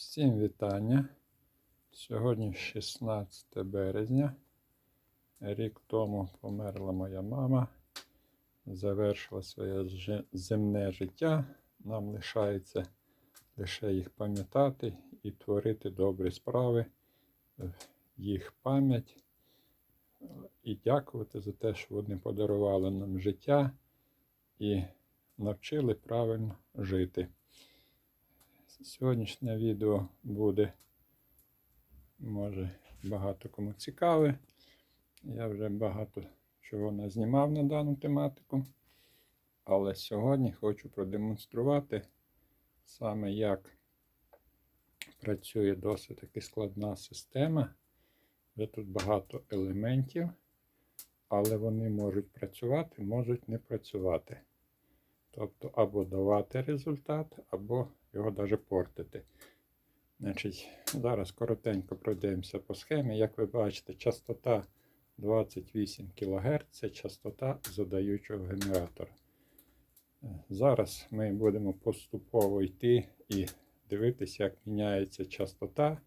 Всім вітання. Сьогодні 16 березня. Рік тому померла моя мама. Завершила своє земне життя. Нам лишається лише їх пам'ятати і творити добрі справи в їх пам'ять. І дякувати за те, що вони подарували нам життя і навчили правильно жити. Сьогоднішнє відео буде, може, багато кому цікаве. Я вже багато чого назнімав на дану тематику. Але сьогодні хочу продемонструвати саме як працює досить таки складна система. Вже тут багато елементів, але вони можуть працювати, можуть не працювати. Тобто або давати результат, або його навіть портити. Значить, зараз коротенько пройдемося по схемі. Як ви бачите, частота 28 кГц це частота задаючого генератора. Зараз ми будемо поступово йти і дивитися, як міняється частота,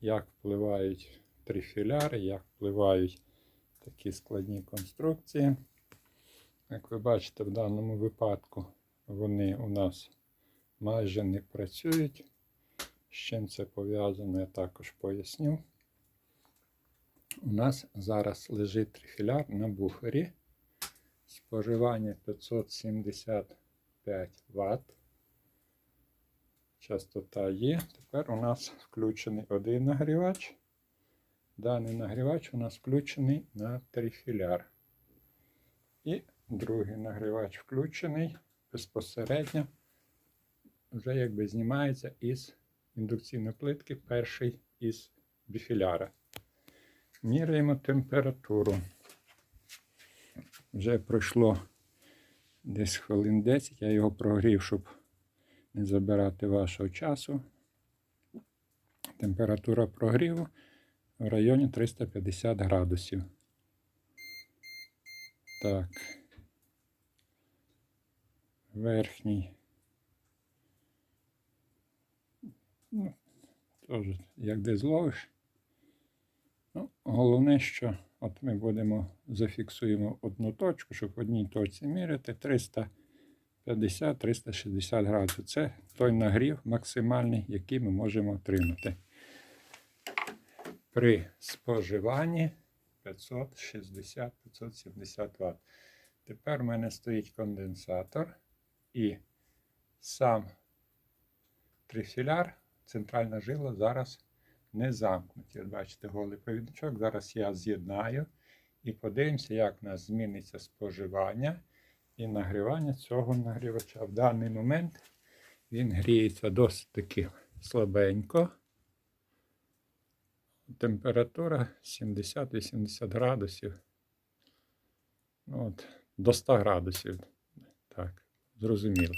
як впливають трифіляри, як впливають такі складні конструкції. Як ви бачите, в даному випадку вони у нас майже не працюють. З чим це пов'язано, я також поясню. У нас зараз лежить трифіляр на буфері. Споживання 575 Вт. Частота є. Тепер у нас включений один нагрівач. Даний нагрівач у нас включений на трифіляр. І другий нагрівач включений безпосередньо вже якби знімається із індукційної плитки, перший із біфіляра. Міряємо температуру. Вже пройшло десь хвилин 10, я його прогрів, щоб не забирати вашого часу. Температура прогріву в районі 350 градусів. Так. Верхній. Ну, теж як де зловиш. Ну, головне, що от ми будемо зафіксуємо одну точку, щоб в одній точці міряти 350-360 градусів. Це той нагрів максимальний, який ми можемо отримати. При споживанні 560-570 Вт. Тепер в мене стоїть конденсатор і сам трифіляр, центральна жила зараз не замкнуті. От бачите, голий провідничок. Зараз я з'єднаю і подивимося, як у нас зміниться споживання і нагрівання цього нагрівача. В даний момент він гріється досить таки слабенько. Температура 70-80 градусів. Ну, от, до 100 градусів. Так, зрозуміло.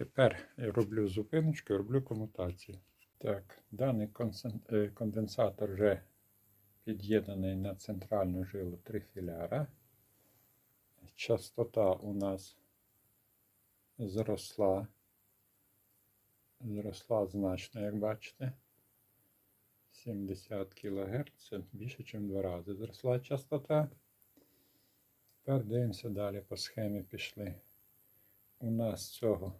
Тепер я роблю зупиночку, роблю комутацію. Так, даний е, конденсатор вже під'єднаний на центральну жилу трифіляра. Частота у нас зросла. Зросла значно, як бачите. 70 кГц, це більше, ніж два рази зросла частота. Тепер дивимося далі по схемі пішли. У нас цього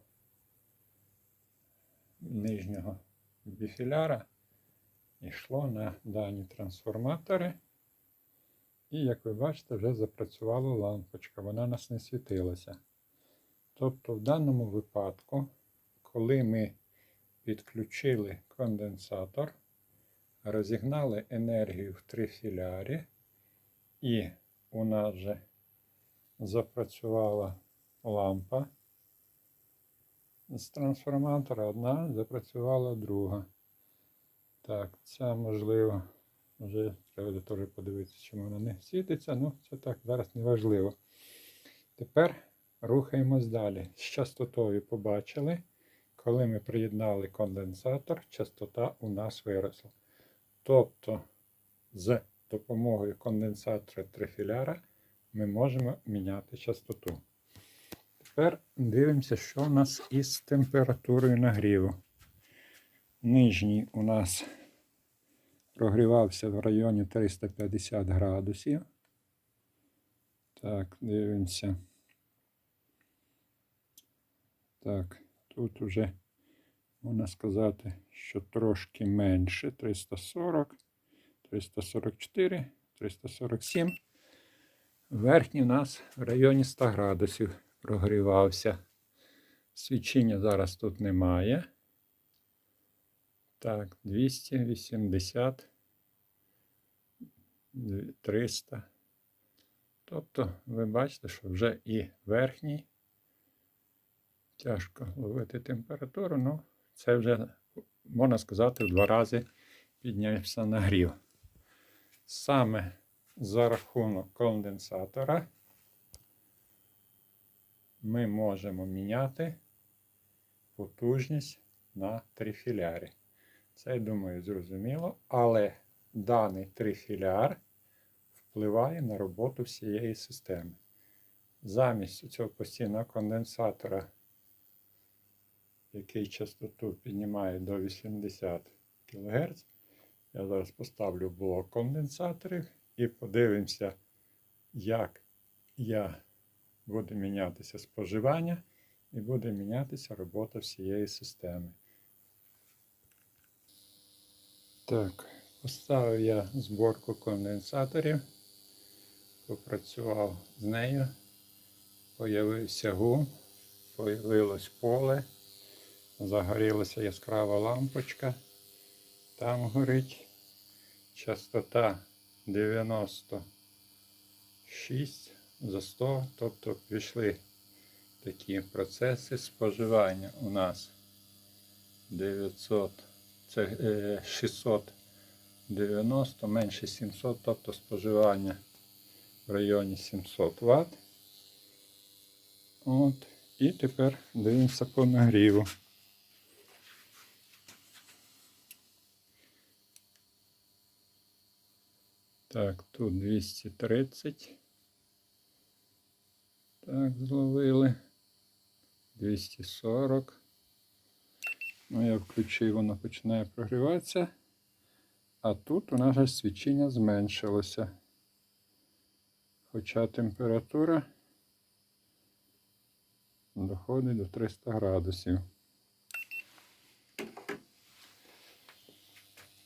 нижнього біфіляра йшло на дані трансформатори. І, як ви бачите, вже запрацювала лампочка, вона нас не світилася. Тобто, в даному випадку, коли ми підключили конденсатор, розігнали енергію в трифілярі, і у нас же запрацювала лампа з трансформатора, одна запрацювала друга. Так, ця можливо, вже треба теж подивитися, чому вона не світиться. Ну, це так, зараз не важливо. Тепер рухаємось далі. З частотою побачили. Коли ми приєднали конденсатор, частота у нас виросла. Тобто, з допомогою конденсатора трифіляра ми можемо міняти частоту. Тепер дивимося, що у нас із температурою нагріву. Нижній у нас прогрівався в районі 350 градусів. Так, дивимося. Так, тут уже можна сказати, що трошки менше 340, 344, 347. Верхній у нас в районі 100 градусів прогрівався. Свічення зараз тут немає. Так, 280, 300. Тобто, ви бачите, що вже і верхній. Тяжко ловити температуру, ну це вже, можна сказати, в два рази піднявся нагрів. Саме за рахунок конденсатора ми можемо міняти потужність на трифілярі. Це, я думаю, зрозуміло, але даний трифіляр впливає на роботу всієї системи. Замість цього постійного конденсатора, який частоту піднімає до 80 кГц, я зараз поставлю блок конденсаторів і подивимося, як я буде мінятися споживання і буде мінятися робота всієї системи. Так, поставив я зборку конденсаторів, попрацював з нею, появився гум, появилось поле, загорілася яскрава лампочка, там горить частота 96 за 100, тобто пішли такі процеси споживання у нас 900, це е, 690, менше 700, тобто споживання в районі 700 Вт. От. І тепер дивимося по нагріву. Так, тут 230. Так, зловили. 240. Ну, я включив, воно починає прогріватися. А тут у нас же свічення зменшилося. Хоча температура доходить до 300 градусів.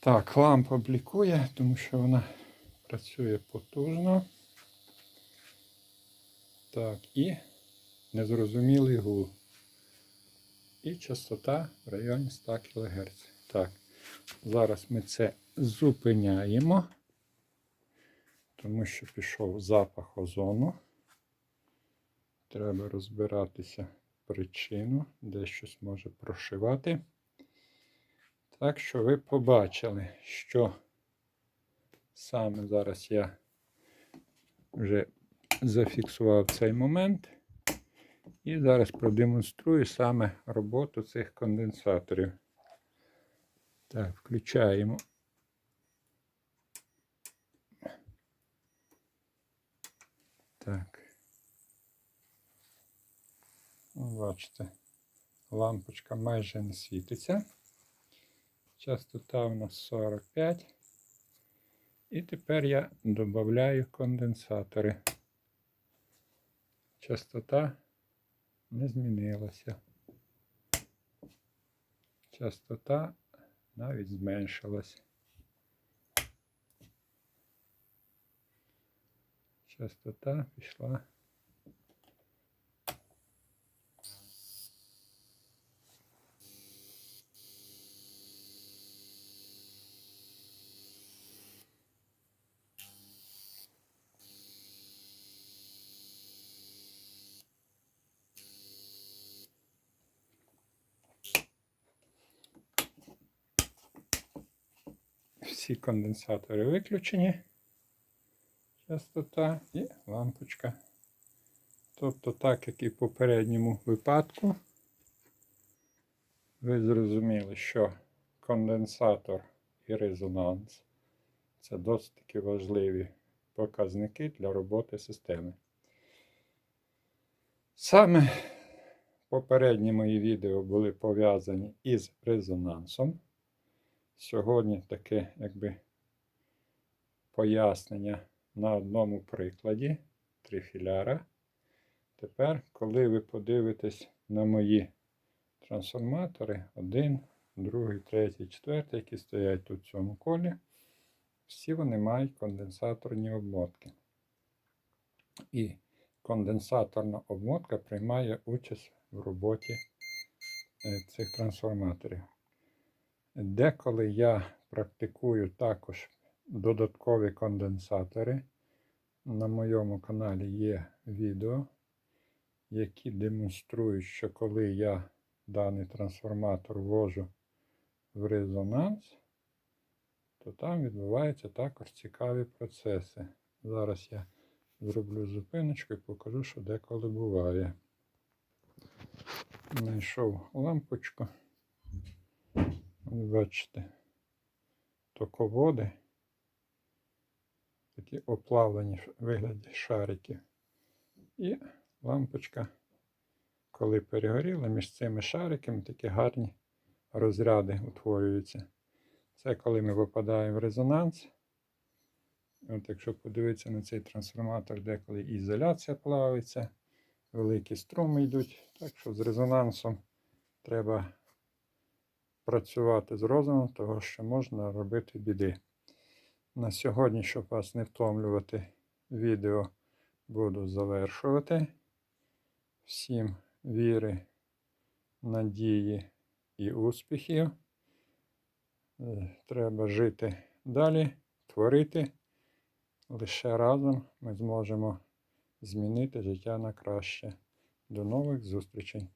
Так, лампа блікує, тому що вона працює потужно. Так, і незрозумілий гул. І частота в районі 100 кГц. Так, зараз ми це зупиняємо, тому що пішов запах озону. Треба розбиратися причину, де щось може прошивати. Так що ви побачили, що саме зараз я вже зафіксував цей момент. І зараз продемонструю саме роботу цих конденсаторів. Так, включаємо. Так. Ну, Бачите, лампочка майже не світиться. Частота у нас 45. І тепер я додаю конденсатори. Частота не змінилася. Частота навіть зменшилась. Частота пішла. Всі конденсатори виключені. Частота і лампочка. Тобто, так як і в попередньому випадку, ви зрозуміли, що конденсатор і резонанс це досить таки важливі показники для роботи системи. Саме попередні мої відео були пов'язані із резонансом. Сьогодні таке якби пояснення на одному прикладі трифіляра. Тепер, коли ви подивитесь на мої трансформатори, один, другий, третій, четвертий, які стоять тут в цьому колі, всі вони мають конденсаторні обмотки. І конденсаторна обмотка приймає участь в роботі е, цих трансформаторів. Деколи я практикую також додаткові конденсатори. На моєму каналі є відео, які демонструють, що коли я даний трансформатор ввожу в резонанс, то там відбуваються також цікаві процеси. Зараз я зроблю зупиночку і покажу, що деколи буває. Знайшов лампочку. Ось бачите, тоководи, такі оплавлені вигляді шариків. І лампочка, коли перегоріла, між цими шариками такі гарні розряди утворюються. Це коли ми попадаємо в резонанс. От якщо подивитися на цей трансформатор, деколи ізоляція плавиться, великі струми йдуть. Так що з резонансом треба працювати з розумом, того що можна робити біди. На сьогодні, щоб вас не втомлювати, відео буду завершувати. Всім віри, надії і успіхів. Е, Треба жити далі, творити. Лише разом ми зможемо змінити життя на краще. До нових зустрічей!